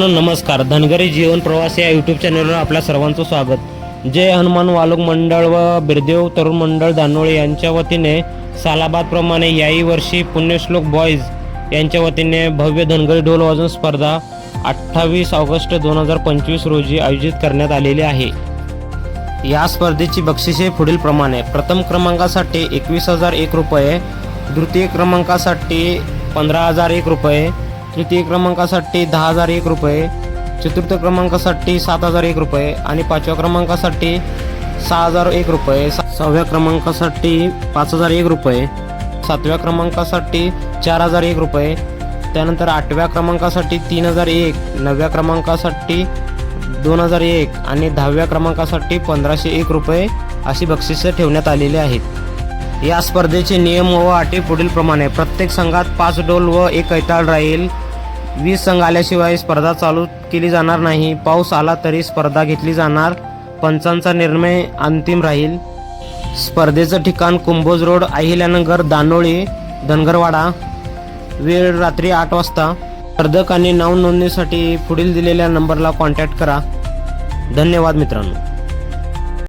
नमस्कार. धनगरी जीवन प्रवास या यूट्यूब चॅनलवर आपल्या सर्वांचं स्वागत. जय हनुमान वालुक मंडळ व बिरदेव तरुण मंडळ दानोळे यांच्या वतीने सालाबादप्रमाणे याही वर्षी पुण्यश्लोक बॉईज यांच्या वतीने भव्य धनगरी ढोल वाजन स्पर्धा अठ्ठावीस ऑगस्ट दोन हजार पंचवीस रोजी आयोजित करण्यात आलेली आहे. या स्पर्धेची बक्षिसे पुढील प्रमाणे. प्रथम क्रमांकासाठी एकवीस हजार एक रुपये द्वितीय क्रमांकासाठी पंधरा हजार एक रुपये तृतीय क्रमांकासाठी दहा हजार एक रुपये चतुर्थ क्रमांकासाठी सात हजार एक रुपये आणि पाचव्या क्रमांकासाठी सहा हजार एक रुपये. सहाव्या क्रमांकासाठी पाच हजार एक रुपये सातव्या क्रमांकासाठी चार हजार एक रुपये त्यानंतर आठव्या क्रमांकासाठी तीन हजार एक नवव्या क्रमांकासाठी दोन हजार एक आणि दहाव्या क्रमांकासाठी पंधराशे एक रुपये अशी बक्षिसं ठेवण्यात आलेली आहेत. या स्पर्धेचे नियम व अटी पुढील प्रमाणे प्रत्येक संघात पाच डोल व एक कैताळ राहील. वीज संघ आल्याशिवाय स्पर्धा चालू केली जाणार नाही. पाऊस आला तरी स्पर्धा घेतली जाणार. पंचांचा निर्णय अंतिम राहील. स्पर्धेचं ठिकाण कुंभोज रोड अहिल्यानगर दानोळी धनगरवाडा. वेळ रात्री आठ वाजता. स्पर्धक आणि नाव नोंदणीसाठी पुढील दिलेल्या नंबरला कॉन्टॅक्ट करा. धन्यवाद मित्रांनो.